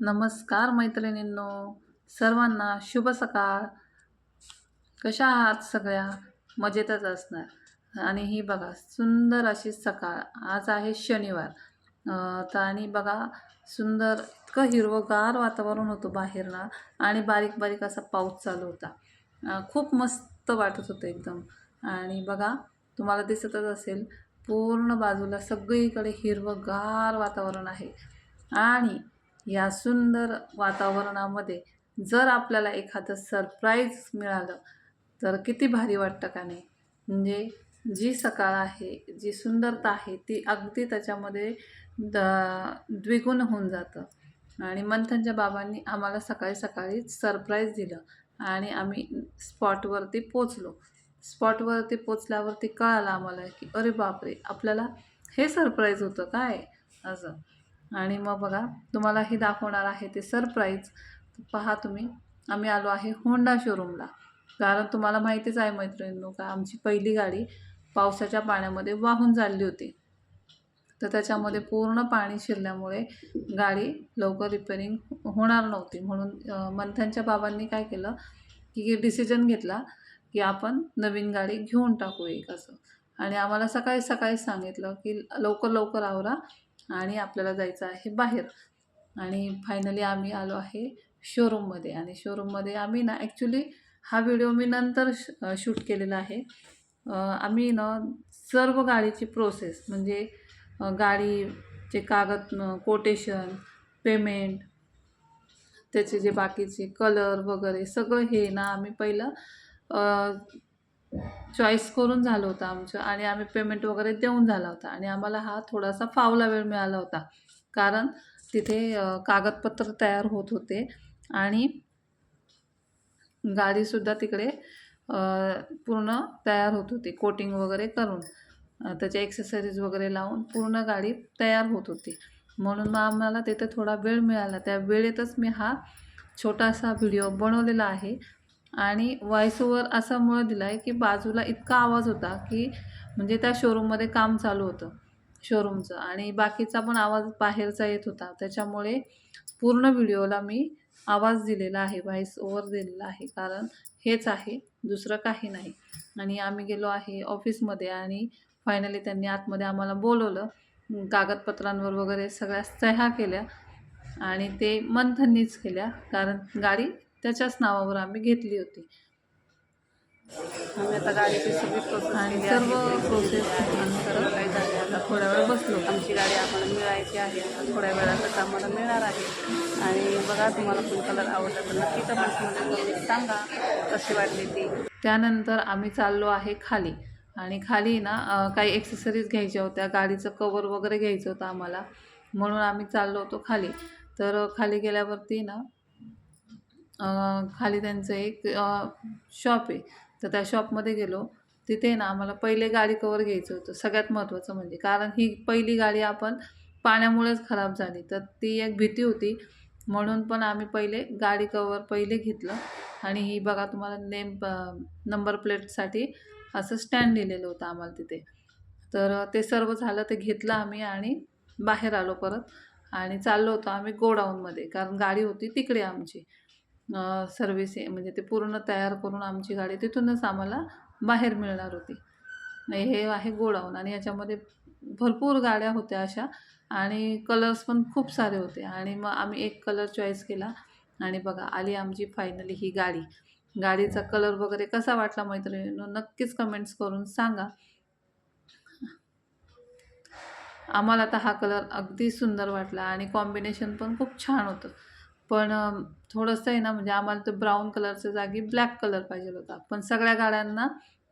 नमस्कार मैत्रिणींनो सर्वांना शुभ सकाळ. कशा आहात सगळ्या? मजेतच असणार. आणि ही बघा सुंदर अशी सकाळ. आज आहे शनिवार. तर आणि बघा सुंदर इतकं हिरवंगार वातावरण होतं बाहेर ना आणि बारीक बारीक असा पाऊस चालू होता. खूप मस्त वाटत होतं एकदम. आणि बघा तुम्हाला दिसतच असेल पूर्ण बाजूला सगळीकडे हिरवंगार वातावरण आहे. आणि या सुंदर वातावरणामध्ये जर आपल्याला एखादं सरप्राईज मिळालं तर किती भारी वाटतं का नाही? म्हणजे जी सकाळ आहे जी सुंदरता आहे ती अगदी त्याच्यामध्ये द द्विगुण होऊन जातं. आणि मंथनच्या बाबांनी आम्हाला सकाळी सकाळी सरप्राईज दिलं आणि आम्ही स्पॉटवरती पोचलो. स्पॉटवरती पोचल्यावरती कळालं आम्हाला की अरे बापरे आपल्याला हे सरप्राईज होतं काय? असं. आणि मग बघा तुम्हाला हे दाखवणार आहे ते सरप्राईज पहा तुम्ही आम्ही आलो आहे होंडा शोरूमला कारण तुम्हाला माहितीच आहे मैत्रिणींनो का आमची पहिली गाडी पावसाच्या पाण्यामध्ये वाहून चालली होती. तर त्याच्यामध्ये पूर्ण पाणी शिरल्यामुळे गाडी लवकर रिपेरिंग होणार नव्हती. म्हणून मंथनच्या बाबांनी काय केलं की डिसिजन घेतला की आपण नवीन गाडी घेऊन टाकू एक असं. आणि आम्हाला सकाळी सकाळी सांगितलं की लवकर लवकर आवरा आणि आपल्याला जायचं आहे बाहेर. आणि फायनली आम्ही आलो आहे शोरूममध्ये आणि शोरूममध्ये आम्ही ना ॲक्च्युली हा व्हिडिओ मी नंतर श शूट केलेला आहे. आम्ही ना सर्व गाडीची प्रोसेस म्हणजे गाडीचे कागद कोटेशन पेमेंट त्याचे जे बाकीचे कलर वगैरे सगळं हे ना आम्ही पहिलं चॉईस करून झालं होतं आमचं आणि आम्ही पेमेंट वगैरे देऊन झाला होता आणि आम्हाला हा थोडासा फावला वेळ मिळाला होता. कारण तिथे कागदपत्र तयार होत होते आणि गाडीसुद्धा तिकडे पूर्ण तयार होत होती कोटिंग वगैरे करून. त्याच्या त्याचे एक्सेसरीज वगैरे लावून पूर्ण गाडी तयार होत होती. म्हणून मग आम्हाला तिथे थोडा वेळ मिळाला. त्या वेळेतच मी हा छोटासा व्हिडिओ बनवलेला आहे. आणि व्हॉइस ओवर असामुळं दिला आहे की बाजूला इतका आवाज होता की म्हणजे त्या शोरूममध्ये काम चालू होतं शोरूमचं आणि बाकीचा पण आवाज बाहेरचा येत होता. त्याच्यामुळे पूर्ण व्हिडिओला मी आवाज दिलेला आहे व्हॉइस ओवर दिलेला आहे. कारण हेच आहे दुसरं काही नाही. आणि आम्ही गेलो आहे ऑफिसमध्ये आणि फायनली त्यांनी आतमध्ये आम्हाला बोलवलं. कागदपत्रांवर वगैरे सगळ्या सह्या केल्या आणि ते मंथनीच केल्या. कारण गाडी त्याच्याच नावावर आम्ही घेतली होती. आम्ही आता गाडीची सगळी सर्व. प्रोसेस नंतर काही झाले आता थोड्या वेळ बसलो. आमची गाडी आम्हाला मिळायची आहे. आता थोड्या वेळातच आम्हाला मिळणार आहे. आणि बघा तुम्हाला पण कलर आवडला तर नक्की कमेंट्समध्ये सांगा. कशी वाटली ती? त्यानंतर आम्ही चाललो आहे खाली. आणि खाली ना काही एक्सेसरीज घ्यायच्या होत्या. गाडीचं कवर वगैरे घ्यायचं होतं आम्हाला. म्हणून आम्ही चाललो होतो खाली. तर खाली गेल्यावरती ना खाली त्यांचं एक शॉप आहे. तर त्या शॉपमध्ये गेलो. तिथे ना आम्हाला पहिले गाडी कवर घ्यायचं होतं. सगळ्यात महत्त्वाचं म्हणजे. कारण ही पहिली गाडी आपण पाण्यामुळेच खराब झाली. तर ती एक भीती होती. म्हणून पण आम्ही पहिले गाडी कवर पहिले घेतलं. आणि ही बघा तुम्हाला नेम नंबर प्लेटसाठी असं स्टँड दिलेलं होतं आम्हाला तिथे. तर ते सर्व झालं ते घेतलं आम्ही आणि बाहेर आलो परत. आणि चाललो होतो आम्ही गोडाऊनमध्ये. कारण गाडी होती तिकडे आमची. सर्विस म्हणजे ते पूर्ण तयार करून आमची गाडी तिथूनच आम्हाला बाहेर मिळणार होती. नाही हे आहे गोडाऊन आणि याच्यामध्ये भरपूर गाड्या होत्या अशा आणि कलर्स पण खूप सारे होते आणि मग आम्ही एक कलर चॉईस केला आणि बघा आली आमची फायनली ही गाडी. गाडीचा कलर वगैरे कसा वाटला मैत्रिणीनं नक्कीच कमेंट्स करून सांगा. आम्हाला तर हा कलर अगदी सुंदर वाटला आणि कॉम्बिनेशन पण खूप छान होतं. पण थोडंसं आहे ना म्हणजे आम्हाला तो ब्राऊन कलरच्या जागी ब्लॅक कलर पाहिजे होता. पण सगळ्या गाड्यांना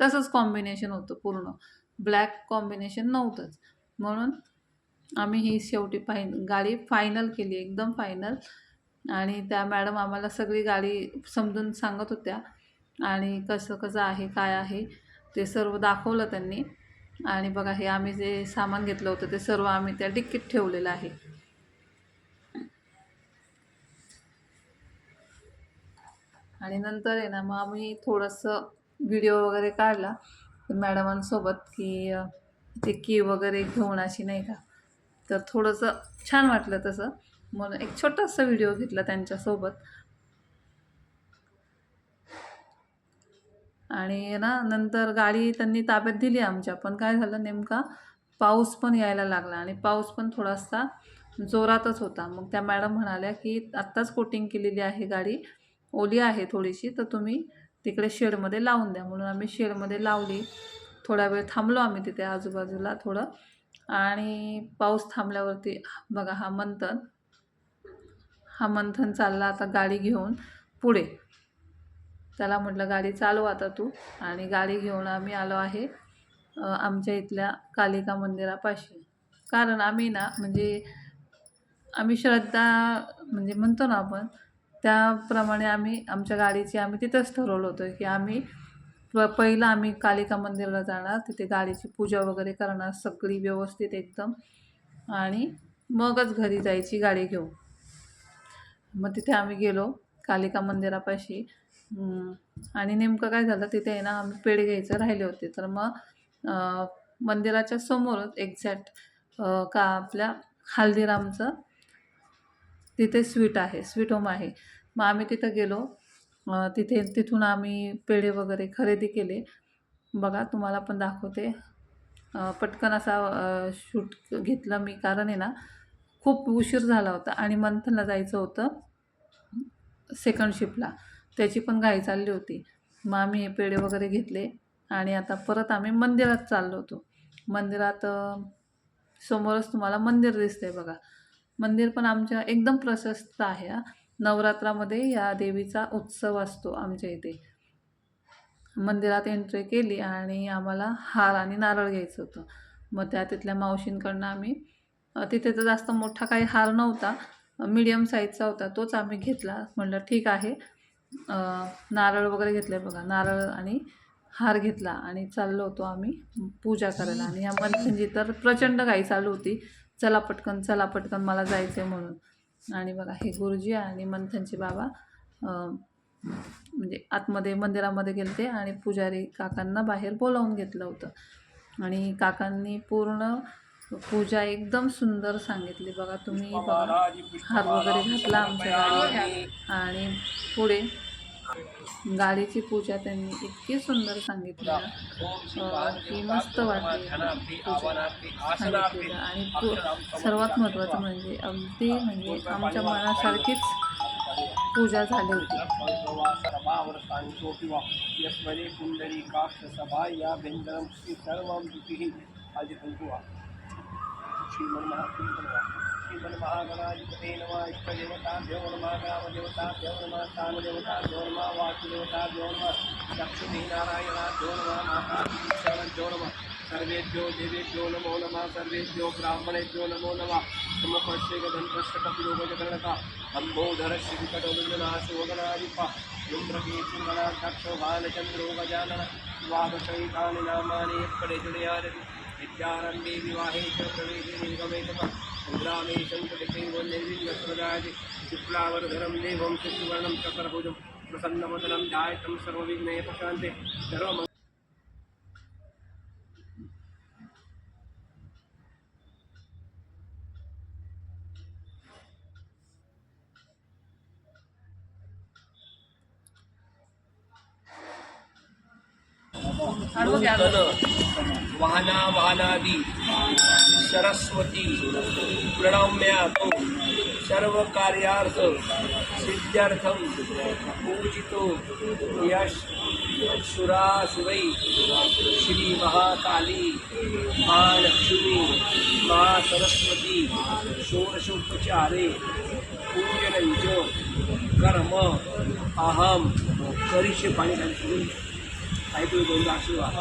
तसंच कॉम्बिनेशन होतं पूर्ण. ब्लॅक कॉम्बिनेशन नव्हतंच. म्हणून आम्ही ही शेवटी फाईन गाडी फायनल केली एकदम फायनल आणि त्या मॅडम आम्हाला सगळी गाडी समजून सांगत होत्या. आणि कसं कसं आहे काय आहे ते सर्व दाखवलं त्यांनी. आणि बघा हे आम्ही जे सामान घेतलं होतं ते सर्व आम्ही त्या डिक्कीत ठेवलेलं आहे. आणि नंतर आहे ना मग आम्ही थोडंसं व्हिडिओ वगैरे काढला. मॅडमांसोबत की ते की वगैरे घेऊन अशी नाही का तर थोडंसं छान वाटलं तसं. म्हणून एक छोटासा व्हिडिओ घेतला त्यांच्यासोबत. आणि ना नंतर गाडी त्यांनी ताब्यात दिली आमच्या. पण काय झालं नेमका पाऊस पण यायला लागला आणि पाऊस पण थोडासा जोरातच होता. मग त्या मॅडम म्हणाल्या की आत्ताच कोटिंग केलेली आहे गाडी. ओली आहे थोडीशी तर तुम्ही तिकडे शेडमध्ये लावून द्या. म्हणून आम्ही शेडमध्ये लावली. थोडा वेळ थांबलो आम्ही तिथे आजूबाजूला थोडं. आणि पाऊस थांबल्यावरती बघा हा मंथन. हा मंथन चालला आता गाडी घेऊन पुढे. त्याला म्हटलं गाडी चालव आता तू. आणि गाडी घेऊन आम्ही आलो आहे आमच्या इथल्या कालिका मंदिरापाशी. कारण आम्ही ना म्हणजे आम्ही श्रद्धा म्हणजे म्हणतो ना आपण त्याप्रमाणे आम्ही आमच्या गाडीची आम्ही तिथंच ठरवलं होतं की आम्ही प पहिलं आम्ही कालिका मंदिराला जाणार. तिथे गाडीची पूजा वगैरे करणार सगळी व्यवस्थित एकदम. आणि मगच घरी जायची गाडी घेऊन. मग तिथे आम्ही गेलो कालिका मंदिरापाशी. आणि नेमकं काय झालं तिथे आहे ना आम्ही पेढे घ्यायचं राहिले होते. तर मग मंदिराच्या समोरच एक्झॅक्ट का आपल्या हल्दीरामचं तिथे स्वीट आहे स्वीट होम आहे. मग आम्ही तिथं गेलो. तिथे तिथून आम्ही पेढे वगैरे खरेदी केले. बघा तुम्हाला पण दाखवते. पटकन असा शूट घेतलं मी कारण आहे ना खूप उशीर झाला होता आणि मंथनला जायचं होतं सेकंड शिफ्टला त्याची पण घाई चालली होती. मग आम्ही हे पेढे वगैरे घेतले आणि आता परत आम्ही मंदिरात चाललो होतो. मंदिरात समोरच तुम्हाला मंदिर दिसतंय बघा. मंदिर पण आमच्या एकदम प्रशस्त आहे नवरात्रामध्ये या देवीचा उत्सव असतो आमच्या इथे. मंदिरात एंट्री केली आणि आम्हाला हार आणि नारळ घ्यायचं होतं. मग त्या तिथल्या मावशींकडनं आम्ही तिथे तर जास्त मोठा काही हार नव्हता मीडियम साईजचा होता तोच आम्ही घेतला. म्हटलं ठीक आहे. नारळ वगैरे घेतले बघा नारळ आणि हार घेतला आणि चाललो होतो आम्ही पूजा करायला. आणि ह्या मंथनजी तर प्रचंड घाई चालू होती. चला पटकन चला पटकन मला जायचं आहे म्हणून. आणि बघा हे गुरुजी आणि मंथनचे बाबा म्हणजे आतमध्ये मंदिरामध्ये गेलते आणि पुजारी काकांना बाहेर बोलावून घेतलं होतं. आणि काकांनी पूर्ण पूजा एकदम सुंदर सांगितली. बघा तुम्ही बघा. हार वगैरे घातला आमच्या गाडीवर. आणि पुढे गाडीची पूजा त्यांनी इतकी सुंदर सांगितली. की मस्त वाटली सांगितलेलं. आणि सर्वात महत्त्वाचं म्हणजे अगदी म्हणजे आमच्या मनासारखीच पूजा झाली होती. श्रीमन्महागणाधिपते नमः इष्टदेवताभ्यो नमः ग्रामदेवताभ्यो नमः स्थानदेवताभ्यो नमः वासुदेवताभ्यो नमः लक्ष्मी नमः माताभ्यो नमः सर्वेभ्यो देवेभ्यो नमो नमः सर्वेभ्यो ब्राह्मणेभ्यो नमो नमः समपश्येकदन्तष्टकपिलोगजगणका अम्बोधर श्रीकटोगनाशोगनाधिपा इन्द्रकीर्तिगणाध्यक्षो बालचन्द्रो गजानन द्वादशैकानि नामानि पडेजुडयारति विद्यारम्भे विवाहे च प्रवेशे निर्गमे तपः सङ्ग्रामे सङ्कटिकैव निर्विघ्नस्वराजि शुक्लावरधरं देवं शुक्लवर्णं चक्रभुजं प्रसन्नवदनं जायतं सर्वविघ्नयपशान्ते सर्वम् सर्वमङ्ग नूतन वाहना वाहनादी सरस्वती प्रणम्यातो सर्व कार्यार्थ सिद्ध्यर्थम पूजितो यश सुरासुरै श्री महाकाली महालक्ष्मी मा सरस्वती षोडशोपचारे पूजनंच कर्म अहम करिष्य पाणी ऐकून दोन आशीर्वाद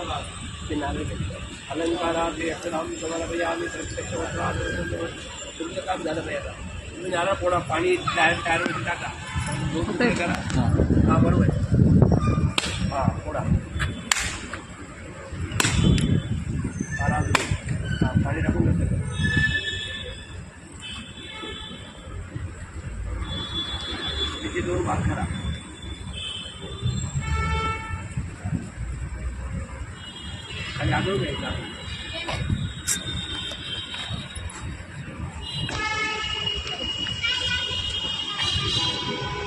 ते घेतलं अलंकारात हे अक्षराम तुम्हाला पाहिजे आम्ही प्रत्यक्ष तुमचं काम झालं पाहिजे आता. तुम्ही नारळ फोडा पाणी टायर टायरमध्ये टाका. काय करा. हां. बरोबर हां हां पाणी टाकून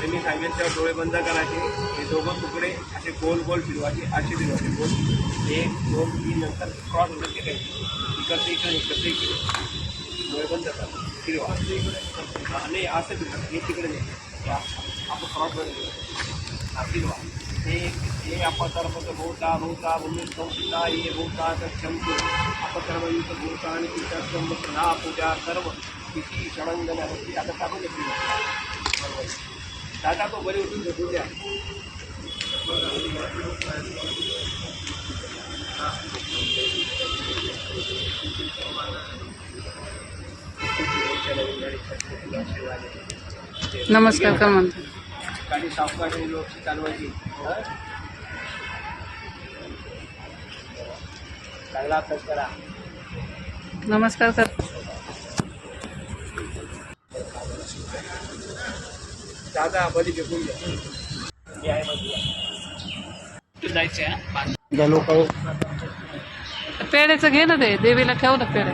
त्यांनी सांगितलं तेव्हा डोळे बंद करायचे हे दोघं तुकडे असे गोल गोल फिरवायचे असे फिरवायचे. गोल एक दोन तीन नंतर क्रॉस होतं ते काही इकडचे इकडे इकडचे इकडे. डोळे बंद करा. फिरवा. इकडे नाही असं फिरवा. हे तिकडे नाही. आपण क्रॉस बंद हा फिरवा. हे हे अपतर्पत भूता भूता भूमी संस्था ये भूता सक्षमतो अपतर्वयुत भूता आणि तिच्या सदा पूजा सर्व किती षडंगन होती आता टाकून घेतली बरोबर दादा तो बरी उठून झोपून द्या नमस्कार कर म्हणतो गाडी सावकाश आणि व्यवस्थित चालवायची? चांगला अभ्यास करा. नमस्कार कर दादा बरी बाजूला जायचे लोक पेड्याचं घे ना ते देवीला ठेव ना पेढे.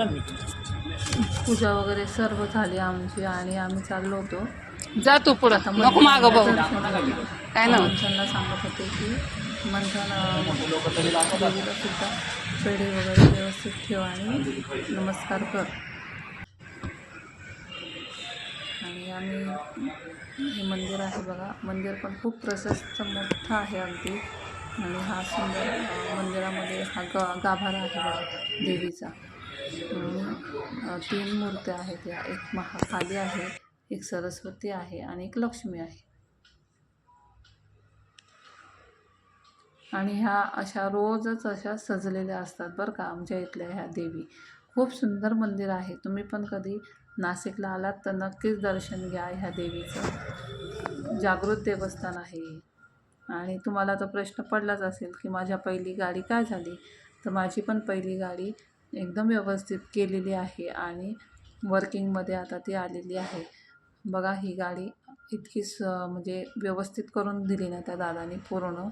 बोलला मी. पूजा वगैरे सर्व झाली आमची आणि आम्ही चाललो होतो. जा तू पुढं. आता नको मागं बघू. काय ना मंथनला सांगत होते की मंथन अं, देवीला सुद्धा पेढे वगैरे व्यवस्थित ठेव आणि नमस्कार कर. आणि आम्ही हे मंदिर आहे बघा. मंदिर पण खूप प्रशस्त मोठं आहे अगदी. आणि हा सुंदर अं, मंदिरामध्ये हा ग गाभारा आहे बघा देवीचा. तीन मूर्त्या आहेत या. एक महाकाली आहे एक सरस्वती आहे आणि एक लक्ष्मी आहे. आणि ह्या अशा रोजच अशा सजलेल्या असतात बरं का आमच्या इथल्या ह्या देवी. खूप सुंदर मंदिर आहे. तुम्ही पण कधी नाशिकला आलात तर नक्कीच दर्शन घ्या ह्या देवीचं. जागृत देवस्थान आहे. आणि तुम्हाला तर प्रश्न पडलाच असेल की माझ्या पहिली गाडी काय झाली? तर माझी पण पहिली गाडी एकदम व्यवस्थित केलेली आहे आणि वर्किंगमध्ये आता ती आलेली आहे. बघा ही गाडी इतकी स म्हणजे व्यवस्थित करून दिली ना त्या दादाने पूर्ण.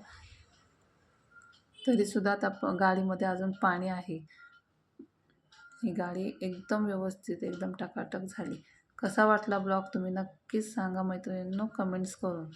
तरीसुद्धा त्या प- गाडीमध्ये अजून पाणी आहे. ही गाडी एकदम व्यवस्थित एकदम टकाटक झाली. कसा वाटला ब्लॉग? तुम्ही नक्कीच सांगा मैत्रिणींनो कमेंट्स करून.